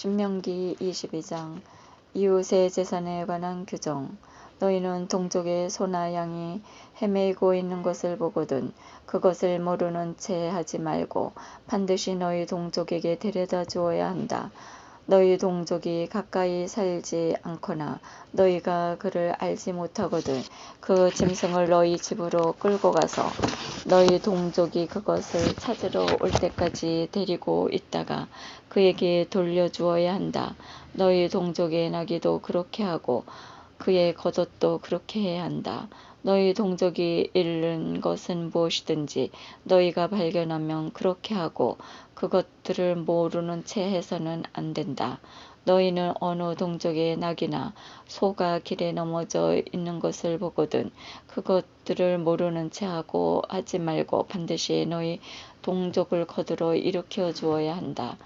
신명기 22장 이웃의 재산에 관한 규정 너희는 동족의 소나 양이 헤매이고 있는 것을 보거든 그것을 모르는 채 하지 말고 반드시 너희 동족에게 데려다 주어야 한다. 너희 동족이 가까이 살지 않거나 너희가 그를 알지 못하거든 그 짐승을 너희 집으로 끌고 가서 너희 동족이 그것을 찾으러 올 때까지 데리고 있다가 그에게 돌려주어야 한다. 너희 동족의 나귀도 그렇게 하고 그의 겉옷도 그렇게 해야 한다. 너희 동족이 잃는 것은 무엇이든지 너희가 발견하면 그렇게 하고 그것들을 모르는 채 해서는 안 된다. 너희는 어느 동족의 낙이나 소가 길에 넘어져 있는 것을 보거든 그것들을 모르는 채 하고 하지 말고 반드시 너희 동족을 거들어 일으켜 주어야 한다.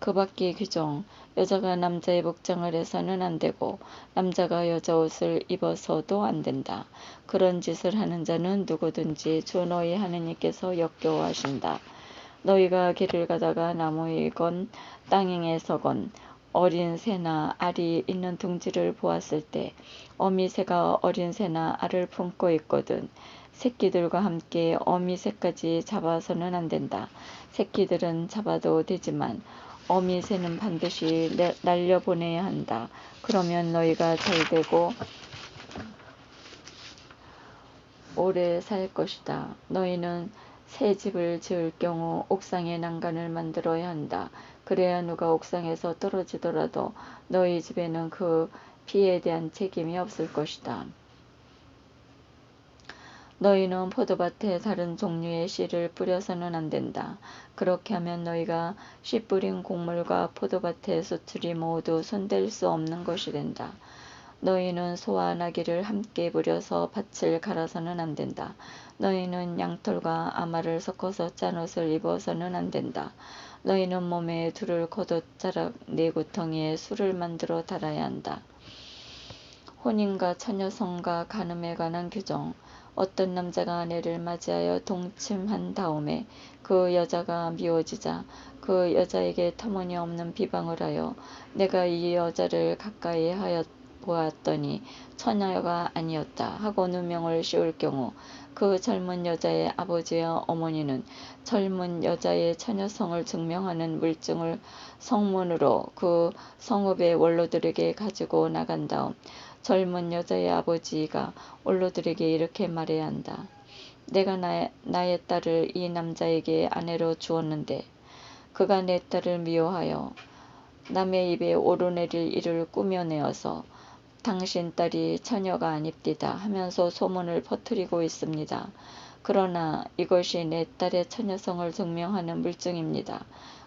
그 밖의 규정 여자가 남자의 복장을 해서는 안 되고 남자가 여자 옷을 입어서도 안 된다. 그런 짓을 하는 자는 누구든지 주 너희 하느님께서 역겨워하신다. 너희가 길을 가다가 나무이건 땅행에 서건 어린 새나 알이 있는 둥지를 보았을 때 어미 새가 어린 새나 알을 품고 있거든 새끼들과 함께 어미 새까지 잡아서는 안 된다. 새끼들은 잡아도 되지만 어미 새는 반드시 날려보내야 한다. 그러면 너희가 잘 되고 오래 살 것이다. 너희는 새 집을 지을 경우 옥상에 난간을 만들어야 한다. 그래야 누가 옥상에서 떨어지더라도 너희 집에는 그 피에 대한 책임이 없을 것이다. 너희는 포도밭에 다른 종류의 씨를 뿌려서는 안 된다. 그렇게 하면 너희가 씨 뿌린 곡물과 포도밭의 수출이 모두 손댈 수 없는 것이 된다. 너희는 소와 나귀를 함께 부려서 밭을 갈아서는 안 된다. 너희는 양털과 아마를 섞어서 짠 옷을 입어서는 안 된다. 너희는 몸에 둘을 걷어 자락 네 구덩이에 술을 만들어 달아야 한다. 혼인과 처녀성과 간음에 관한 규정 어떤 남자가 아내를 맞이하여 동침한 다음에 그 여자가 미워지자 그 여자에게 터무니없는 비방을 하여 내가 이 여자를 가까이 하여 보았더니 처녀가 아니었다 하고 누명을 씌울 경우 그 젊은 여자의 아버지와 어머니는 젊은 여자의 처녀성을 증명하는 물증을 성문으로 그 성읍의 원로들에게 가지고 나간 다음 젊은 여자의 아버지가 원로들에게 이렇게 말해야 한다. 내가 나, 나의 딸을 이 남자에게 아내로 주었는데 그가 내 딸을 미워하여 남의 입에 오르내릴 일을 꾸며내어서 당신 딸이 처녀가 아닙디다 하면서 소문을 퍼뜨리고 있습니다. 그러나 이것이 내 딸의 처녀성을 증명하는 물증입니다.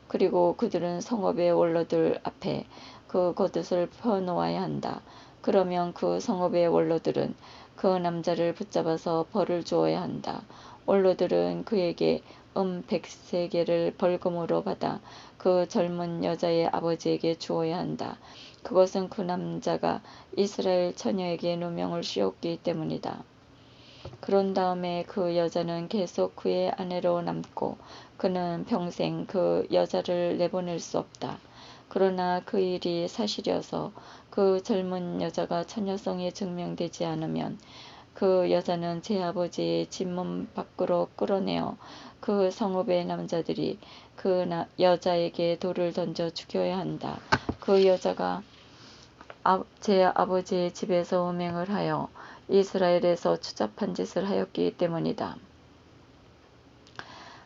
그리고 그들은 성읍의 원로들 앞에 그 겉옷을 펴놓아야 한다. 그러면 그 성읍의 원로들은 그 남자를 붙잡아서 벌을 주어야 한다. 원로들은 그에게 음 백세 개를 벌금으로 받아 그 젊은 여자의 아버지에게 주어야 한다. 그것은 그 남자가 이스라엘 처녀에게 누명을 씌웠기 때문이다. 그런 다음에 그 여자는 계속 그의 아내로 남고 그는 평생 그 여자를 내보낼 수 없다. 그러나 그 일이 사실이어서 그 젊은 여자가 처녀성이 증명되지 않으면 그 여자는 제 아버지의 집문 밖으로 끌어내어 그 성읍의 남자들이 그 여자에게 돌을 던져 죽여야 한다. 그 여자가 아, 제 아버지의 집에서 음행을 하여 이스라엘에서 추잡한 짓을 하였기 때문이다.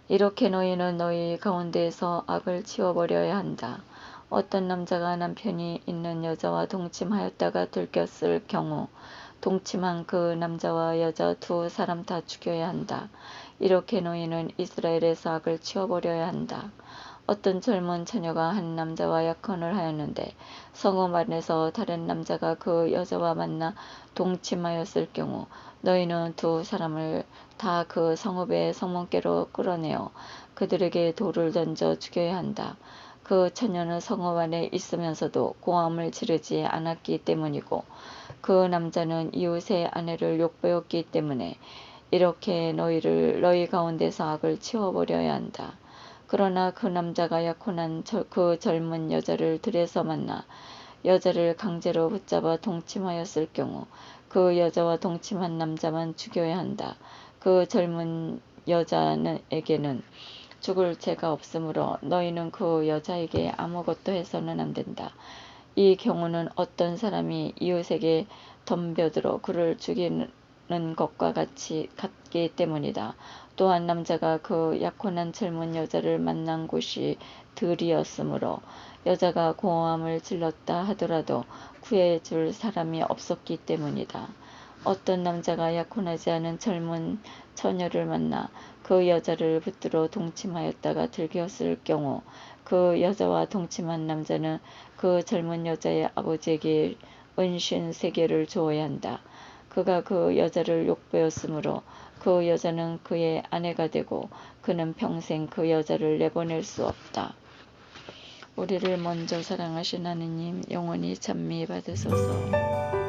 이렇게 너희는 너희 가운데에서 악을 치워버려야 한다. 어떤 남자가 남편이 있는 여자와 동침하였다가 들켰을 경우 동침한 그 남자와 여자 두 사람 다 죽여야 한다. 이렇게 너희는 이스라엘에서 악을 치워버려야 한다. 어떤 젊은 처녀가 한 남자와 약혼을 하였는데 성읍 안에서 다른 남자가 그 여자와 만나 동침하였을 경우 너희는 두 사람을 다 그 성읍의 성문께로 끌어내어 그들에게 돌을 던져 죽여야 한다. 그 처녀는 성읍 안에 있으면서도 고함을 지르지 않았기 때문이고 그 남자는 이웃의 아내를 욕보였기 때문에 이렇게 너희를 너희 가운데서 악을 치워버려야 한다. 그러나 그 남자가 약혼한 저- 그 젊은 여자를 들에서 만나 여자를 강제로 붙잡아 동침하였을 경우 그 여자와 동침한 남자만 죽여야 한다. 그 젊은 여자에게는 죽을 죄가 없으므로 너희는 그 여자에게 아무것도 해서는 안 된다. 이 경우는 어떤 사람이 이웃에게 덤벼들어 그를 죽이는 것과 같이 같기 때문이다. 또한 남자가 그 약혼한 젊은 여자를 만난 곳이 들이었으므로 여자가 고함을 질렀다 하더라도 구해줄 사람이 없었기 때문이다. 어떤 남자가 약혼하지 않은 젊은 처녀를 만나 그 여자를 붙들어 동침하였다가 들켰을 경우 그 여자와 동침한 남자는 그 젊은 여자의 아버지에게 은신 세 개를 주어야 한다. 그가 그 여자를 욕보였으므로 그 여자는 그의 아내가 되고 그는 평생 그 여자를 내보낼 수 없다. 우리를 먼저 사랑하신 하느님 영원히 찬미 받으소서.